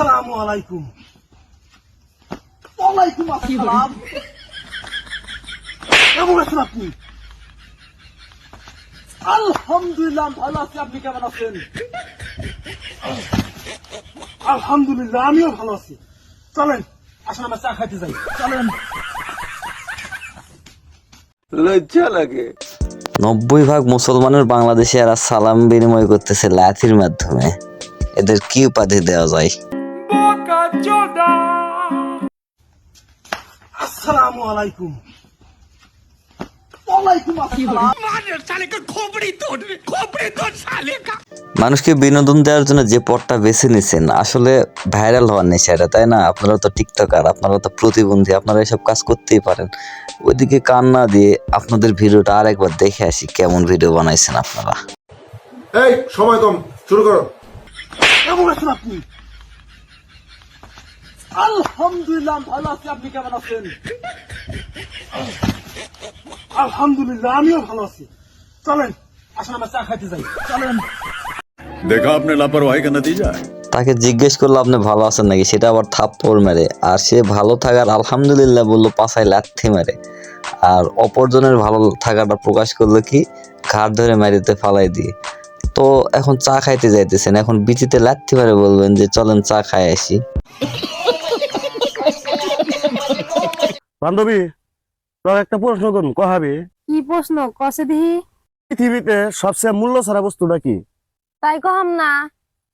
আসসালামু আলাইকুম। ওয়ালাইকুম আসসালাম। কেমন আছেন আপনি? আলহামদুলিল্লাহ ভালো আছি। আপনি কেমন আছেন? আলহামদুলিল্লাহ আমিও ভালো আছি। চলেন আসলে আমরা চা খাইতে যাই। চলেন। লজ্জা লাগে। নব্বই ভাগ মুসলমানের বাংলাদেশে এরা সালাম বিনিময় করতেছে লাথির মাধ্যমে। এদের কি উপাধি দেওয়া যায়? আসসালামু আলাইকুম। মানুষকে বিনোদন দেওয়ার জন্য যে পথটা বেছে নিছেন আসলে ভাইরাল হওয়ার নেশা এটা তাই না? আপনারা তো টিকটকার আপনারা তো প্রতিবন্ধী আপনারা এসব কাজ করতেই পারেন। ওইদিকে কান না দিয়ে আপনাদের ভিডিওটা আরেকবার দেখে আসি কেমন ভিডিও বানাইছেন আপনারা। এই সময় কম শুরু করো। কেমন আছেন আপনি? আলহামদুলিল্লাহ ভালো আছি। আপনি কেমন আছেন? আলহামদুলিল্লাহ আমিও ভালো আছি। চলেন আসলে চা খাইতে যাই। চলেন। আপনি লাপরওয়াহি কেন তাকে জিজ্ঞেস করল আপনি ভালো আছেন নাকি? সেটা আবার থাপ্পড় মেরে। আর সে ভালো থাকার আলহামদুলিল্লাহ বলল পাশায় লাথি মেরে। আর অপরজনের ভালো থাকাটা প্রকাশ করল কি? ঘাট ধরে মারিতে ফালাই দিয়ে। তো এখন চা খাইতে যাইতেছেন। এখন বিচিতে লাথি মেরে বলবেন যে চলেন চা খাই আসি। বান্ধবী তোর একটা প্রশ্ন করুন কহাবি কি প্রশ্ন? কষে দিহি? পৃথিবীতে সবচেয়ে মূল্য ছাড়া বস্তুটা কি? তাই কহাম না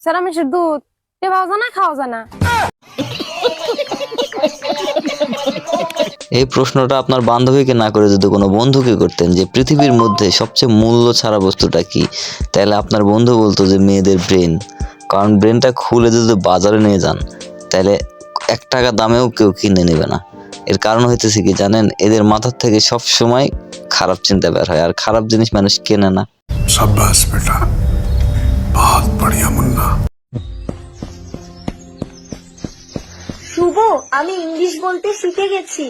সেরামিসের দুধ। টেবাও জানা খাওয়া জানা এই প্রশ্নটা আপনার বান্ধবীকে না করে যদি কোনো বন্ধুকে করতেন যে পৃথিবীর মধ্যে সবচেয়ে মূল্য ছাড়া বস্তুটা কি তাহলে আপনার বন্ধু বলতো যে মেয়েদের ব্রেন। কারণ ব্রেনটা খুলে যদি বাজারে নিয়ে যান তাহলে এক টাকা দামেও কেউ কিনে নেবে না। এর কারণ হইতেছে কি জানেন? এদের মাথার থেকে সব সময় খারাপ চিন্তা বের হয়। আর খারাপ জিনিস মানুষ কেনে না। সাব্বাস বেটা। বহুত বড়িয়া মুন্না শুভ আমি ইংলিশ বলতে শিখে গেছি।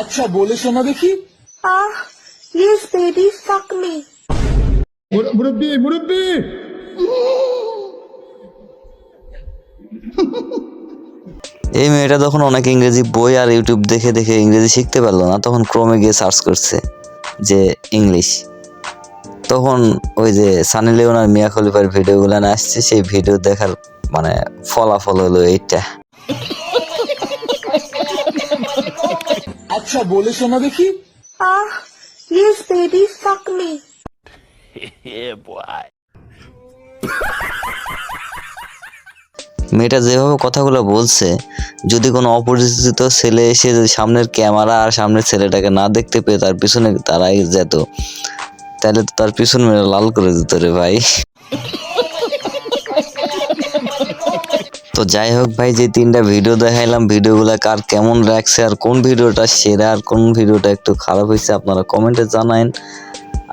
আচ্ছা বলে শোনা দেখি। Ah yes baby fuck me মুরব্বি মুরব্বি! এই মেয়েটা তখন অনেক ইংরেজি বই আর ইউটিউব দেখে দেখে ইংরেজি শিখতে পারল না তখন ক্রমে গিয়ে সার্চ করছে যে ইংলিশ তখন ওই যে সানি লিওন আর মিয়া খলিফার ভিডিওগুলো না আসছে সেই ভিডিও দেখার মানে ফলাফল হলো এইটা। আচ্ছা বলে শোনা দেখি। Ah yes baby fuck me মেয়েটা যেভাবে কথাগুলো বলছে, যদি কোনো অপরিচিত ছেলে এসে যদি সামনের ক্যামেরা আর সামনের ছেলেটাকে না দেখতে পেয়ে তার পিছনে তারাই যেত, তাহলে তো তার পিছন মেরে লাল করে দিত রে ভাই। তো যাই হোক ভাই, যে তিনটা ভিডিও দেখাইলাম, ভিডিওগুলো কার কেমন লাগছে আর কোন ভিডিওটা সেরা আর কোন ভিডিওটা একটু খারাপ হয়েছে আপনারা কমেন্টে জানাইন।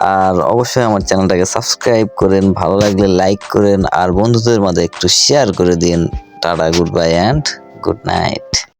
আর অবশ্যই আমার চ্যানেলটাকে সাবস্ক্রাইব করেন, ভালো লাগলে লাইক করেন, আর বন্ধুদের মাঝে একটু শেয়ার করে দিন। Tata good bye and good night